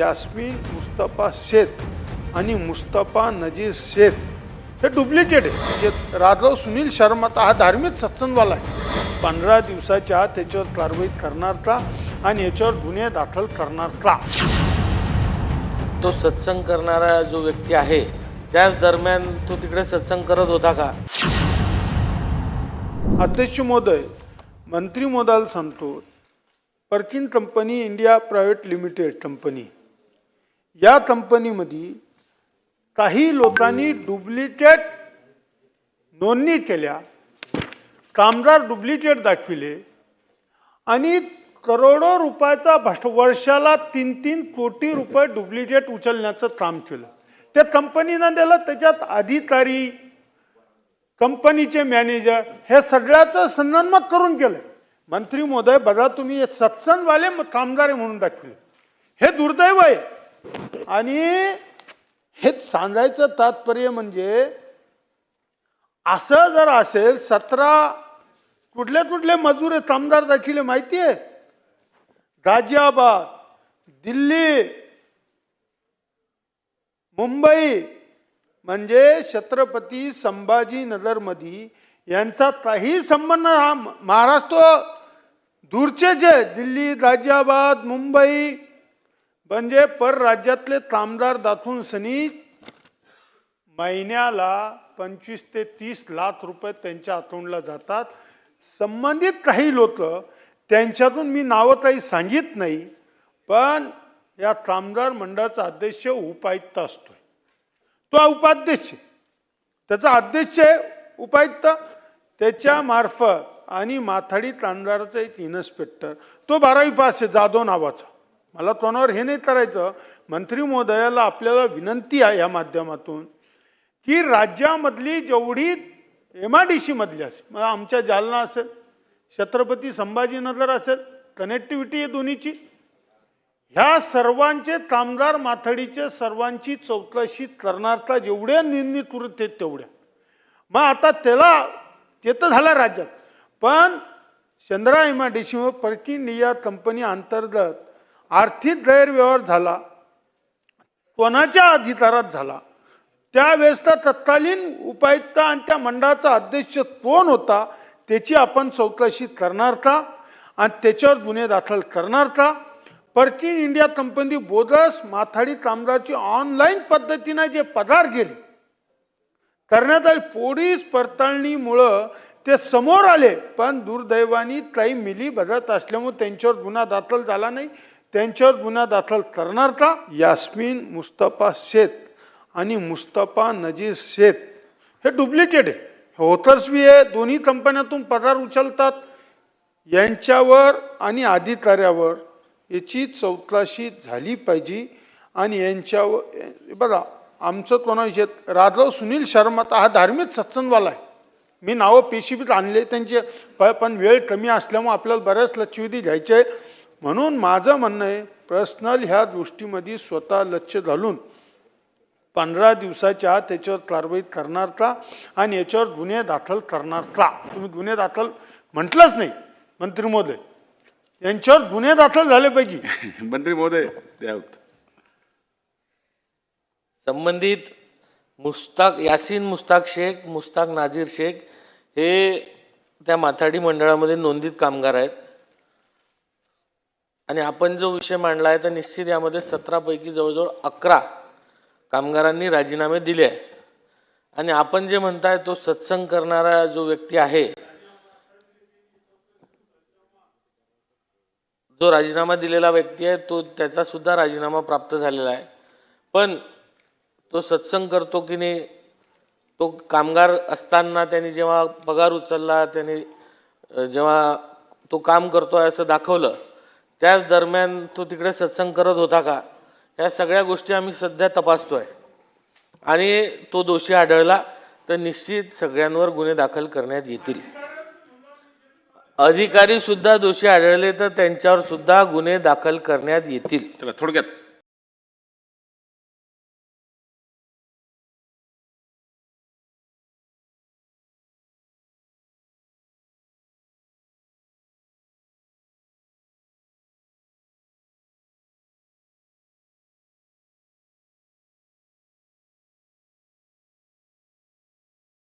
यास्मिन मुस्तफा शेख आणि मुस्तफा नजीर शेख. हे डुप्लिकेट आहे. जे राघव सुनील शर्मा तर हा धार्मिक सत्संगवाला आहे. पंधरा दिवसाच्या आत त्याच्यावर कारवाई करणार का आणि याच्यावर गुन्हे दाखल करणार का तो सत्संग करणारा जो व्यक्ती आहे त्याच दरम्यान तो तिकडे सत्संग करत होता का? अध्यक्ष महोदय मंत्री महोदयाला सांगतो Perkin company India private limited company. या कंपनीमध्ये काही लोकांनी डुप्लिकेट नोंदणी केल्या कामगार डुप्लिकेट दाखविले आणि करोडो रुपयाचा भ्रष्ट वर्षाला तीन तीन कोटी रुपये डुप्लिकेट उचलण्याचं काम केलं. त्या कंपनीनं दिलं त्याच्यात अधिकारी कंपनीचे मॅनेजर हे सगळ्याचं संगनमत करून केलं. मंत्री महोदय बघा तुम्ही हे सत्संगवाले कामगार म्हणून दाखवले. हे दुर्दैव आहे. आणि हे सांगायचं तात्पर्य म्हणजे असं जर असेल सतरा कुठले कुठले मजूर आहेत कामदार दाखिले माहिती आहे? गाझियाबाद दिल्ली मुंबई म्हणजे छत्रपती संभाजीनगरमध्ये यांचा काही संबंध हा महाराष्ट्र दूरचेच आहे. दिल्ली गाझियाबाद मुंबई म्हणजे परराज्यातले कामदार दाखवून सनी महिन्याला पंचवीस ते तीस लाख रुपये त्यांच्या अकाउंटला जातात. संबंधित काही लोक त्यांच्यातून मी नावं काही सांगित नाही पण या कामगार मंडळाचा अध्यक्ष उपायुक्त असतोय. तो उपाध्यक्ष त्याचा अध्यक्ष आहे उपायुक्त. त्याच्यामार्फत आणि माथाडी कामगाराचा एक इन्स्पेक्टर. तो बारावी पास आहे जाधव नावाचा. मला तोंडावर हे नाही करायचं. मंत्री महोदयाला आपल्याला विनंती आहे या माध्यमातून की राज्यामधली जेवढी एम आय डी सीमधली असेल मग आमच्या जालना असेल छत्रपती संभाजीनगर असेल कनेक्टिव्हिटी आहे दोन्हीची ह्या सर्वांचे कामगार माथडीचे सर्वांची चौकशी करणारता जेवढ्या निर्णय आहेत तेवढ्या. मग आता त्याला ते तर झालं राज्यात पण Chandra M I D C Perkin या कंपनी अंतर्गत आर्थिक गैरव्यवहार झाला कोणाच्या अधिकारात झाला त्यावेळेस तर तत्कालीन उपायुक्त आणि त्या मंडळाचा अध्यक्ष कोण होता त्याची आपण चौकशी करणार का? आणि त्याच्यावर गुन्हे दाखल करणार का? परकीन इंडिया कंपनी बोगस माथाडी कामगारची ऑनलाईन पद्धतीनं जे पगार गेले करण्यात आले पोलीस पडताळणीमुळं ते समोर आले पण दुर्दैवानी काही मिली बघत असल्यामुळे त्यांच्यावर गुन्हा दाखल झाला नाही. त्यांच्यावर गुन्हा दाखल करणार का? यास्मिन मुस्तफा शेख आणि मुस्तफा नजीर शेख. हे डुप्लिकेट आहे. होतर्स बी आहे. दोन्ही कंपन्यातून पगार उचलतात. यांच्यावर आणि अधिकाऱ्यावर याची चौकशी झाली पाहिजे. आणि यांच्यावर बघा आमचं कोणाविषयी राघव सुनील शर्मा तर हा धार्मिक सत्संगवाला आहे. मी नावं पेशीबीत आणले त्यांचे. प- पण वेळ कमी असल्यामुळे आपल्याला बऱ्याच लक्षवेधी घ्यायचे आहे. म्हणून माझं म्हणणं आहे पर्सनल ह्या गोष्टीमध्ये स्वतः लक्ष घालून पंधरा दिवसाच्या आत त्याच्यावर कारवाई करणार का? आणि याच्यावर गुन्हे दाखल करणार का? तुम्ही गुन्हे दाखल म्हटलंच नाही मंत्री महोदय. यांच्यावर गुन्हे दाखल झाले पाहिजे. मंत्री महोदय संबंधित मुस्ताक यासीन मुस्ताक शेख मुस्ताक नाझीर शेख हे त्या माथाडी मंडळामध्ये नोंदित कामगार आहेत. आणि आपण जो विषय मांडला आहे तर निश्चित यामध्ये सतरापैकी जवळजवळ अकरा कामगारांनी राजीनामे दिले आहे आणि आपण जे म्हणताय तो सत्संग करणारा जो व्यक्ती आहे जो राजीनामा दिलेला व्यक्ती आहे तो त्याचा सुद्धा राजीनामा प्राप्त झालेला आहे. पण तो सत्संग करतो की नाही तो कामगार असताना त्यांनी जेव्हा पगार उचलला त्याने जेव्हा तो काम करतो आहे असं दाखवलं त्याच दरम्यान तो तिकडे सत्संग करत होता का? या सगळ्या गोष्टी आम्ही सध्या तपासतो आहे आणि तो दोषी आढळला तर निश्चित सगळ्यांवर गुन्हे दाखल करण्यात येतील. अधिकारी सुद्धा दोषी आढळले तर त्यांच्यावर सुद्धा गुन्हे दाखल करण्यात येतील. थोडक्यात.